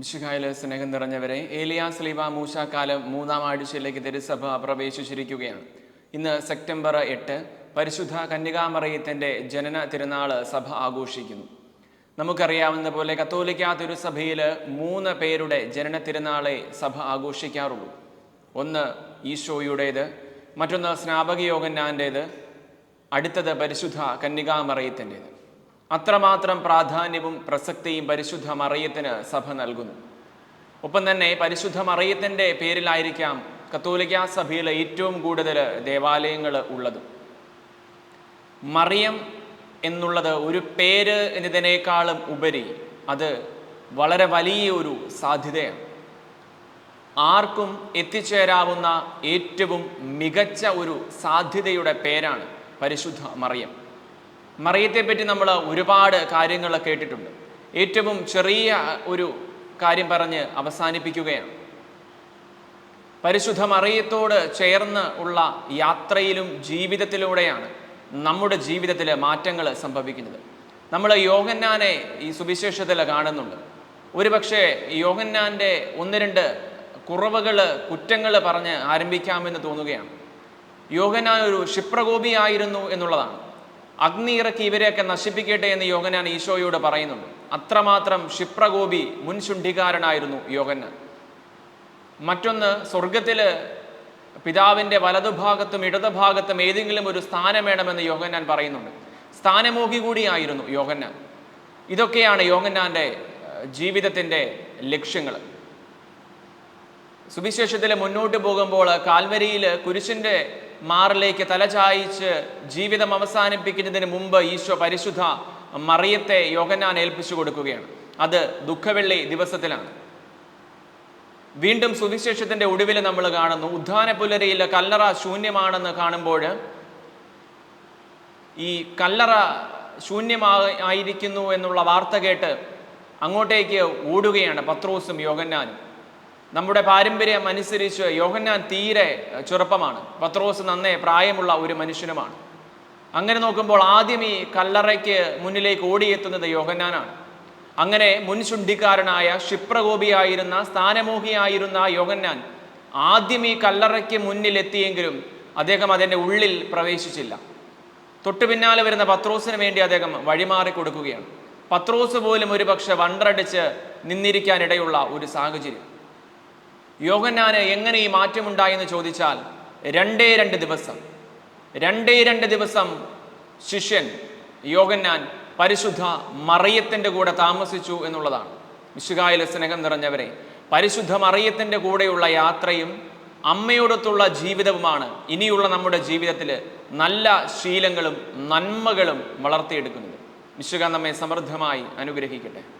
മിശുഹായിൽ സ്നേഹം നിറഞ്ഞവരെ ഏലിയ സ്ലീബ മൂശാക്കാലം മൂന്നാം ആഴ്ചയിലേക്ക് തിരുസഭ പ്രവേശിച്ചിരിക്കുകയാണ്. ഇന്ന് സെപ്റ്റംബർ എട്ട് പരിശുദ്ധ കന്യകാമറിയത്തിന്റെ ജനന തിരുനാൾ സഭ ആഘോഷിക്കുന്നു. നമുക്കറിയാവുന്ന പോലെ കത്തോലിക്ക തിരുസഭയിൽ മൂന്ന് പേരുടെ ജനന തിരുനാളെ സഭ ആഘോഷിക്കാറുള്ളൂ. ഒന്ന് ഈശോയുടേത് മറ്റൊന്ന് സ്നാപകയോഗന്നാന്റേത് അടുത്തത് പരിശുദ്ധ കന്യകാമറയത്തിന്റേത്. അത്രമാത്രം പ്രാധാന്യവും പ്രസക്തിയും പരിശുദ്ധ മറിയത്തിന് സഭ നൽകുന്നു. ഒപ്പം തന്നെ പരിശുദ്ധ മറയത്തിന്റെ പേരിലായിരിക്കാം കത്തോലിക്ക സഭയിലെ ഏറ്റവും കൂടുതൽ ദേവാലയങ്ങൾ ഉള്ളത്. മറിയം എന്നുള്ളത് ഒരു പേര് എന്നതിനേക്കാളും ഉപരി അത് വളരെ വലിയ ഒരു സാധ്യതയാണ്. ആർക്കും എത്തിച്ചേരാവുന്ന ഏറ്റവും മികച്ച ഒരു സാധ്യതയുടെ പേരാണ് പരിശുദ്ധ മറിയം മറിയത്തെപ്പറ്റി നമ്മൾ ഒരുപാട് കാര്യങ്ങൾ കേട്ടിട്ടുണ്ട്. ഏറ്റവും ചെറിയ ഒരു കാര്യം പറഞ്ഞ് അവസാനിപ്പിക്കുകയാണ്. പരിശുദ്ധ മറിയത്തോട് ചേർന്ന് ഉള്ള യാത്രയിലും ജീവിതത്തിലൂടെയാണ് നമ്മുടെ ജീവിതത്തിൽ മാറ്റങ്ങൾ സംഭവിക്കുന്നത്. നമ്മൾ യോഗന്നാനെ ഈ സുവിശേഷത്തിൽ കാണുന്നുണ്ട്. ഒരുപക്ഷെ യോഗന്നാന്റെ ഒന്ന് രണ്ട് കുറവുകൾ കുറ്റങ്ങൾ പറഞ്ഞ് ആരംഭിക്കാമെന്ന് തോന്നുകയാണ്. യോഗന്നാൻ ഒരു ക്ഷിപ്രകോപിയായിരുന്നു എന്നുള്ളതാണ്. അഗ്നി ഇറക്കി ഇവരെയൊക്കെ നശിപ്പിക്കട്ടെ എന്ന് യോഗനാൻ ഈശോയോട് പറയുന്നുണ്ട്. അത്രമാത്രം ക്ഷിപ്രകോപി മുൻശുണ്ഠികാരനായിരുന്നു യോഹന്നാൻ മറ്റൊന്ന് സ്വർഗത്തിൽ പിതാവിന്റെ വലതുഭാഗത്തും ഇടതുഭാഗത്തും ഏതെങ്കിലും ഒരു സ്ഥാനം വേണമെന്ന് യോഹന്നാൻ പറയുന്നുണ്ട്. സ്ഥാനമോഹി കൂടിയായിരുന്നു യോഹന്നാൻ ഇതൊക്കെയാണ് യോഹന്നാന്റെ ജീവിതത്തിന്റെ ലക്ഷ്യങ്ങൾ. സുവിശേഷത്തിൽ മുന്നോട്ട് പോകുമ്പോൾ കാൽവരിയിൽ കുരിശിന്റെ മാറിലേക്ക് തലചായിച്ച് ജീവിതം അവസാനിപ്പിക്കുന്നതിന് മുമ്പ് ഈശോ പരിശുദ്ധ മറിയത്തെ യോഗനാൻ ഏൽപ്പിച്ചു കൊടുക്കുകയാണ്. അത് ദുഃഖവെള്ളി ദിവസത്തിലാണ്. വീണ്ടും സുവിശേഷത്തിന്റെ ഒടുവിൽ നമ്മൾ കാണുന്നു ഉദ്ധാന പുലരിയിൽ കല്ലറ ശൂന്യമാണെന്ന് കാണുമ്പോൾ ഈ കല്ലറ ശൂന്യമായിരിക്കുന്നു എന്നുള്ള വാർത്ത കേട്ട് അങ്ങോട്ടേക്ക് ഓടുകയാണ് പത്രോസും യോഹന്നാനും. നമ്മുടെ പാരമ്പര്യം അനുസരിച്ച് യോഹന്നാൻ തീരെ ചെറുപ്പമാണ്. പത്രോസ് നന്നേ പ്രായമുള്ള ഒരു മനുഷ്യനുമാണ്. അങ്ങനെ നോക്കുമ്പോൾ ആദ്യം ഈ കല്ലറയ്ക്ക് മുന്നിലേക്ക് ഓടിയെത്തുന്നത് യോഹന്നാനാണ്. അങ്ങനെ മുൻചുണ്ടിക്കാരനായ ക്ഷിപ്രകോപിയായിരുന്ന സ്ഥാനമോഹിയായിരുന്ന യോഹന്നാൻ ആദ്യം ഈ കല്ലറയ്ക്ക് മുന്നിലെത്തിയെങ്കിലും അദ്ദേഹം അതിന്റെ ഉള്ളിൽ പ്രവേശിച്ചില്ല. തൊട്ടു പിന്നാലെ വരുന്ന പത്രോസിന് വേണ്ടി അദ്ദേഹം വഴിമാറി കൊടുക്കുകയാണ്. പത്രോസ് പോലും ഒരു പക്ഷെ വണ്ടറടിച്ച് നിന്നിരിക്കാനിടയുള്ള ഒരു സാഹചര്യം. യോഹന്നാന് എങ്ങനെ ഈ മാറ്റമുണ്ടായെന്ന് ചോദിച്ചാൽ രണ്ടേ രണ്ട് ദിവസം. രണ്ടേ രണ്ട് ദിവസം ശിഷ്യൻ യോഗന്നാൻ പരിശുദ്ധ മറിയത്തിന്റെ കൂടെ താമസിച്ചു എന്നുള്ളതാണ്. വിശുകായിലെ സ്നേഹം നിറഞ്ഞവരെ പരിശുദ്ധ മറിയത്തിന്റെ കൂടെയുള്ള യാത്രയും അമ്മയോടൊത്തുള്ള ജീവിതവുമാണ് ഇനിയുള്ള നമ്മുടെ ജീവിതത്തിൽ നല്ല ശീലങ്ങളും നന്മകളും വളർത്തിയെടുക്കുന്നത്. വിശുക നമ്മെ സമൃദ്ധമായി അനുഗ്രഹിക്കട്ടെ.